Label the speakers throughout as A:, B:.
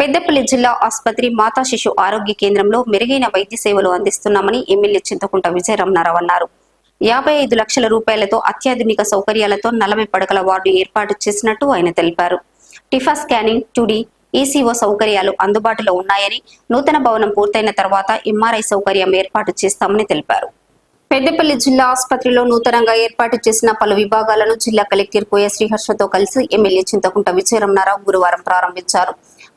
A: పెద్దపల్లి జిల్లా ఆసుపత్రి మాతా శిశు ఆరోగ్య కేంద్రంలో మెరుగైన వైద్య సేవలు అందిస్తున్నామని ఎమ్మెల్యే చింతకుంట విజయరమణారావు అన్నారు. యాభై ఐదు లక్షల రూపాయలతో అత్యాధునిక సౌకర్యాలతో నలభై పడకల వార్డు ఏర్పాటు చేసినట్టు ఆయన తెలిపారు. టిఫా స్కానింగ్ టుడి ఈసీఓ సౌకర్యాలు అందుబాటులో ఉన్నాయని నూతన భవనం పూర్తయిన తర్వాత ఎంఆర్ఐ సౌకర్యం ఏర్పాటు చేస్తామని తెలిపారు. పెద్దపల్లి జిల్లా ఆసుపత్రిలో నూతనంగా ఏర్పాటు చేసిన పలు విభాగాలను జిల్లా కలెక్టర్ కోయ శ్రీహర్షతో కలిసి ఎమ్మెల్యే చింతకుంట విజయరమణారావు గురువారం ప్రారంభించారు.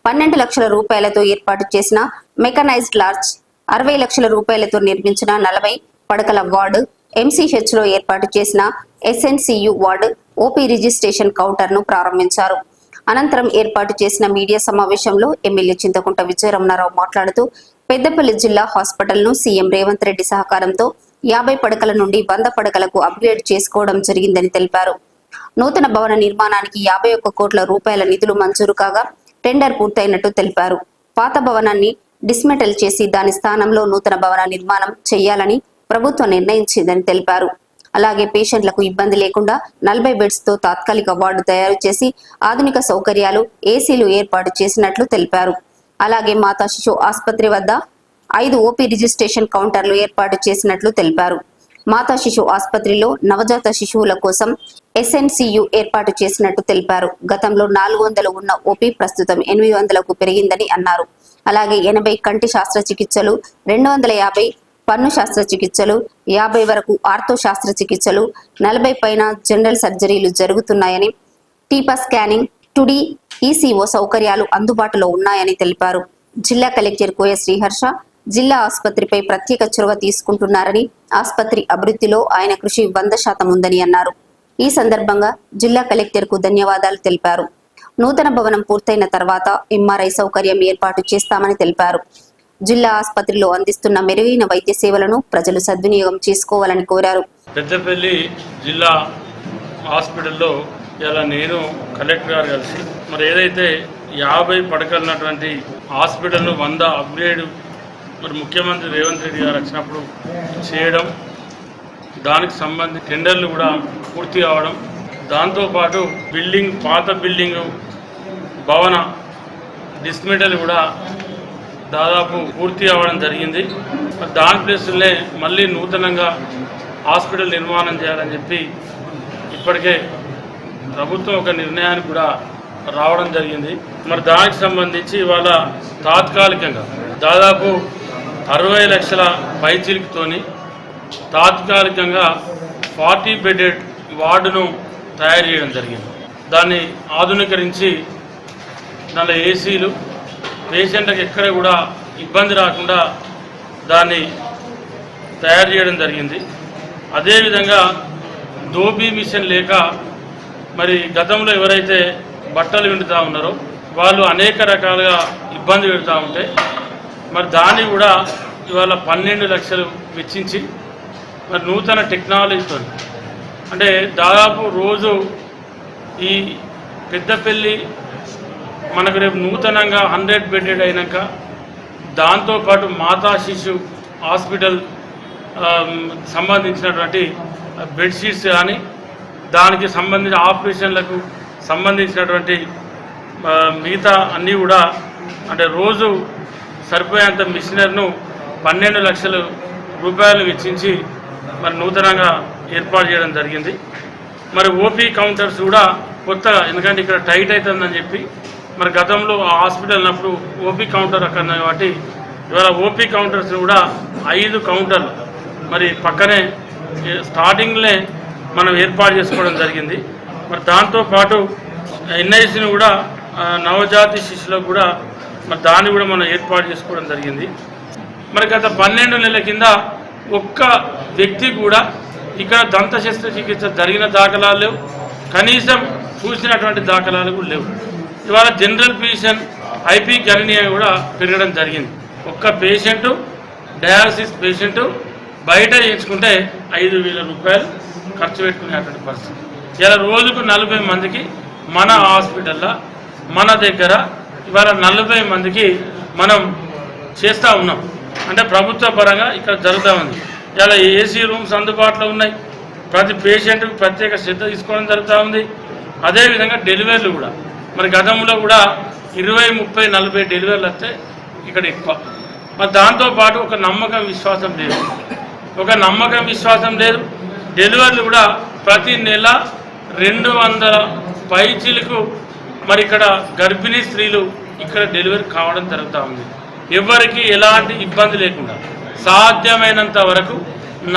A: పన్నెండు లక్షల రూపాయలతో ఏర్పాటు చేసిన మెకనైజ్డ్ లార్జ్ అరవై లక్షల రూపాయలతో నిర్మించిన నలభై పడకల వార్డు ఎంసీహెచ్లో ఏర్పాటు చేసిన ఎస్ఎన్సియు వార్డు ఓపీ రిజిస్ట్రేషన్ కౌంటర్ను ప్రారంభించారు. అనంతరం ఏర్పాటు చేసిన మీడియా సమావేశంలో ఎమ్మెల్యే చింతకుంట విజయరమణారావు మాట్లాడుతూ పెద్దపల్లి జిల్లా హాస్పిటల్ను సీఎం రేవంత్ రెడ్డి సహకారంతో యాభై పడకల నుండి వంద పడకలకు అప్గ్రేడ్ చేసుకోవడం జరిగిందని తెలిపారు. నూతన భవన నిర్మాణానికి యాభై ఒక్క కోట్ల రూపాయల నిధులు మంజూరు కాగా టెండర్ పూర్తయినట్టు తెలిపారు. పాత భవనాన్ని డిస్మెటల్ చేసి దాని స్థానంలో నూతన భవన నిర్మాణం చేయాలని ప్రభుత్వం నిర్ణయించిందని తెలిపారు. అలాగే పేషెంట్లకు ఇబ్బంది లేకుండా నలభై బెడ్స్తో తాత్కాలిక వార్డు తయారు చేసి ఆధునిక సౌకర్యాలు ఏసీలు ఏర్పాటు చేసినట్లు తెలిపారు. అలాగే మాతా శిశు ఆసుపత్రి వద్ద ఐదు ఓపీ రిజిస్ట్రేషన్ కౌంటర్లు ఏర్పాటు చేసినట్లు తెలిపారు. మాతా శిశు ఆసుపత్రిలో నవజాత శిశువుల కోసం ఎస్ఎన్సియు ఏర్పాటు చేసినట్టు తెలిపారు. గతంలో నాలుగు వందలు ఉన్న ఓపీ ప్రస్తుతం ఎనిమిది వందలకు పెరిగిందని అన్నారు. అలాగే ఎనభై కంటి శస్త్రచికిత్సలు రెండు వందల యాభై పన్ను శస్త్రచికిత్సలు యాభై వరకు ఆర్థో శస్త్రచికిత్సలు నలభై పైన జనరల్ సర్జరీలు జరుగుతున్నాయని టీపా స్కానింగ్ టుడి ఈసీఓ సౌకర్యాలు అందుబాటులో ఉన్నాయని తెలిపారు. జిల్లా కలెక్టర్ కోయ శ్రీహర్ష జిల్లా ఆసుపత్రిపై ప్రత్యేక చొరవ తీసుకుంటున్నారని ఆసుపత్రి అభివృద్ధిలో ఆయన కృషి వంద శాతం ఉందని అన్నారు. ఈ సందర్భంగా జిల్లా కలెక్టర్కు ధన్యవాదాలు తెలిపారు. నూతన భవనం పూర్తయిన తర్వాత ఎంఆర్ఐ సౌకర్యం ఏర్పాటు చేస్తామని తెలిపారు. జిల్లా ఆసుపత్రిలో అందిస్తున్న మెరుగైన వైద్య సేవలను ప్రజలు సద్వినియోగం చేసుకోవాలని కోరారు.
B: పెద్దపల్లి జిల్లా హాస్పిటల్లో ఇలా నేను కలెక్టర్ గారు కలిసి మరి ఏదైతే యాభై పడకలున్నటువంటి హాస్పిటల్ను వంద అప్గ్రేడ్ మరి ముఖ్యమంత్రి రేవంత్ రెడ్డి గారు వచ్చినప్పుడు చేయడం దానికి సంబంధించి టెండర్లు కూడా పూర్తి కావడం దాంతోపాటు బిల్డింగ్ పాత బిల్డింగ్ భవన డిస్మిటల్ కూడా దాదాపు పూర్తి అవ్వడం జరిగింది. మరి దాని ప్లేస్లే మళ్ళీ నూతనంగా హాస్పిటల్ నిర్మాణం చేయాలని చెప్పి ఇప్పటికే ప్రభుత్వం ఒక నిర్ణయానికి కూడా రావడం జరిగింది. మరి దానికి సంబంధించి ఇవాళ తాత్కాలికంగా దాదాపు అరవై లక్షల పైచిలికితోని తాత్కాలికంగా ఫార్టీ బెడెడ్ వార్డును తయారు చేయడం జరిగింది. దాన్ని ఆధునీకరించి దానిలో ఏసీలు పేషెంట్లకు ఎక్కడ కూడా ఇబ్బంది రాకుండా దాన్ని తయారు చేయడం జరిగింది. అదేవిధంగా దోబీ మిషన్ లేక మరి గతంలో ఎవరైతే బట్టలు విండుతూ ఉన్నారో వాళ్ళు అనేక రకాలుగా ఇబ్బంది పెడుతూ ఉంటే మరి దాన్ని కూడా ఇవాళ పన్నెండు లక్షలు వెచ్చించి మరి నూతన టెక్నాలజీతో. అంటే దాదాపు రోజు ఈ పెద్దపల్లి మనకు రేపు నూతనంగా హండ్రెడ్ బెడెడ్ అయినాక దాంతోపాటు మాతా శిశు హాస్పిటల్ సంబంధించినటువంటి బెడ్షీట్స్ కానీ దానికి సంబంధించిన ఆపరేషన్లకు సంబంధించినటువంటి మిగతా అన్నీ కూడా అంటే రోజు సరిపోయేంత మిషనర్ను పన్నెండు లక్షలు రూపాయలు వెచ్చించి మరి నూతనంగా ఏర్పాటు చేయడం జరిగింది. మరి ఓపీ కౌంటర్స్ కూడా కొత్త ఎందుకంటే ఇక్కడ టైట్ అవుతుందని చెప్పి మరి గతంలో ఆ హాస్పిటల్ ఉన్నప్పుడు ఓపీ కౌంటర్ అక్కడ కాబట్టి ఇవాళ ఓపీ కౌంటర్స్ కూడా ఐదు కౌంటర్లు మరి పక్కనే స్టార్టింగ్లే మనం ఏర్పాటు చేసుకోవడం జరిగింది. మరి దాంతోపాటు ఎన్ఐసిని కూడా నవజాతి శిశులకు కూడా మరి దాన్ని కూడా మనం ఏర్పాటు చేసుకోవడం జరిగింది. మరి గత పన్నెండు నెలల కింద ఒక్క వ్యక్తి కూడా ఇక్కడ దంత శస్త్రచికిత్స జరిగిన దాఖలాలు లేవు. కనీసం చూసినటువంటి దాఖలాలు కూడా లేవు. ఇవాళ జనరల్ ఫిజిషియన్ ఐపీ గణనీయ కూడా పెరగడం జరిగింది. ఒక్క పేషెంటు డయాలసిస్ పేషెంటు బయట చేయించుకుంటే ఐదు వేల రూపాయలు ఖర్చు పెట్టుకునేటువంటి పరిస్థితి. ఇలా రోజుకు నలభై మందికి మన హాస్పిటల్లో మన దగ్గర ఇవాళ నలభై మందికి మనం చేస్తూ ఉన్నాం. అంటే ప్రభుత్వ పరంగా ఇక్కడ జరుగుతూ ఉంది. ఇలా ఏసీ రూమ్స్ అందుబాటులో ఉన్నాయి. ప్రతి పేషెంట్కి ప్రత్యేక శ్రద్ధ తీసుకోవడం జరుగుతూ ఉంది. అదేవిధంగా డెలివరీలు కూడా. మరి గతంలో కూడా ఇరవై ముప్పై నలభై డెలివరీలు వస్తే ఇక్కడ ఎక్కువ. మరి దాంతోపాటు ఒక నమ్మకం విశ్వాసం లేదు. ఒక నమ్మకం విశ్వాసం లేదు. డెలివరీలు కూడా ప్రతి నెల రెండు వందల పైచీలకు మరి ఇక్కడ గర్భిణీ స్త్రీలు ఇక్కడ డెలివరీ కావడం జరుగుతూ ఉంది. ఎవరికి ఎలాంటి ఇబ్బంది లేకుండా సాధ్యమైనంత వరకు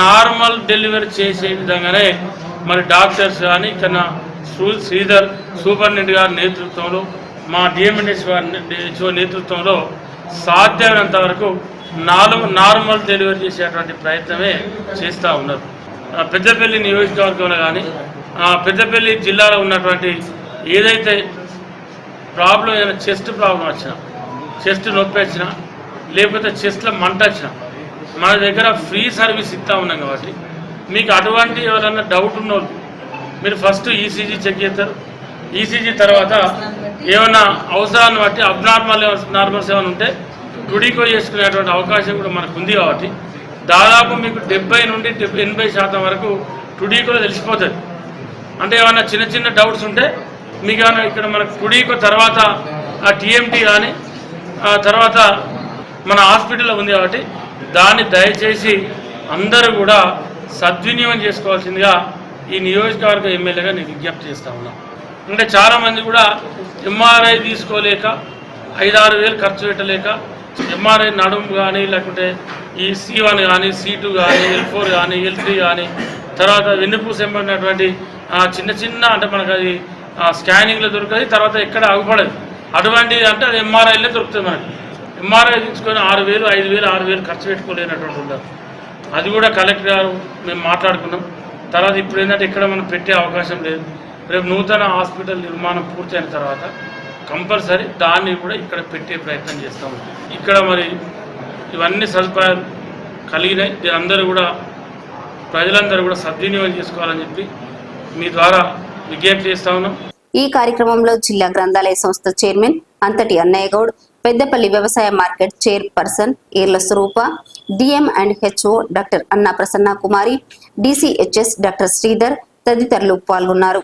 B: నార్మల్ డెలివరీ చేసే విధంగానే మరి డాక్టర్స్ కానీ తన శ్రీధర్ సూపరింటెండెంట్ గారి నేతృత్వంలో మా డిఎంఎన్ఎస్ వారి నేతృత్వంలో సాధ్యమైనంత వరకు నాలుగు నార్మల్ డెలివరీ చేసేటువంటి ప్రయత్నమే చేస్తూ ఉన్నారు. ఆ, పెద్దపల్లి నియోజకవర్గంలో కానీ పెద్దపల్లి జిల్లాలో ఉన్నటువంటి ఏదైతే ప్రాబ్లం ఏమైనా చెస్ట్ ప్రాబ్లం వచ్చినా చెస్ట్ నొప్పి వచ్చినా లేకపోతే చెస్ట్లో మంట వచ్చినా మన దగ్గర ఫ్రీ సర్వీస్ ఇస్తా ఉన్నాం కాబట్టి మీకు అటువంటి ఎవరైనా డౌట్ ఉన్న మీరు ఫస్ట్ ఈసీజీ చెక్ చేస్తారు. ఈసీజీ తర్వాత ఏమైనా అవసరాన్ని బట్టి అబ్నార్మల్ నార్మల్స్ ఏమైనా ఉంటే టుడీకో చేసుకునేటువంటి అవకాశం కూడా మనకు ఉంది కాబట్టి దాదాపు మీకు డెబ్బై నుండి డెబ్బై ఎనభై శాతం వరకు టుడీకోలో తెలిసిపోతుంది. అంటే ఏమైనా చిన్న చిన్న డౌట్స్ ఉంటే మీకు ఇక్కడ మనకు కుడికి తర్వాత ఆ టీఎంటీ కానీ ఆ తర్వాత మన హాస్పిటల్లో ఉంది కాబట్టి దాన్ని దయచేసి అందరూ కూడా సద్వినియోగం చేసుకోవాల్సిందిగా ఈ నియోజకవర్గ ఎమ్మెల్యేగా నేను విజ్ఞప్తి చేస్తా ఉన్నాను అంటే చాలామంది కూడా ఎంఆర్ఐ తీసుకోలేక ఐదారు వేలు ఖర్చు పెట్టలేక ఎంఆర్ఐ నడుము కానీ లేకుంటే ఈ సి వన్ కానీ సి టూ కానీ ఎల్ ఫోర్ కానీ ఎల్ త్రీ కానీ తర్వాత వెన్నుపూస ఎంబడినటువంటి చిన్న చిన్న అంటే మనకు అది స్కానింగ్లో దొరకదు తర్వాత ఎక్కడ ఆగుపడదు. అటువంటిది అంటే అది ఎంఆర్ఐలో దొరుకుతుంది మనకి. ఎంఆర్ఐ తీసుకొని ఆరు వేలు ఐదు వేలు ఆరు వేలు ఖర్చు పెట్టుకోలేనటువంటి ఉండదు అది కూడా కలెక్టర్ గారు మేము మాట్లాడుకున్నాం. తర్వాత ఇప్పుడు ఏంటంటే ఇక్కడ మనం పెట్టే అవకాశం లేదు. రేపు నూతన హాస్పిటల్ నిర్మాణం పూర్తయిన తర్వాత కంపల్సరీ దాన్ని కూడా ఇక్కడ పెట్టే ప్రయత్నం చేస్తాం. ఇక్కడ మరి ఇవన్నీ సదుపాయాలు కలిగినాయి. దీని అందరూ కూడా ప్రజలందరూ కూడా సద్వినియోగం చేసుకోవాలని చెప్పి మీ ద్వారా విజ్ఞప్తి చేస్తా ఉన్నాం.
A: ఈ కార్యక్రమంలో జిల్లా గ్రంథాలయ సంస్థ చైర్మన్ అంతటి అన్నయ్య గౌడ్ పెద్దపల్లి వ్యవసాయ market chairperson Eerla Swarupa DM and HO doctor Anna Prasanna Kumari DCHS doctor Sridhar తదితరులు పాల్గొన్నారు.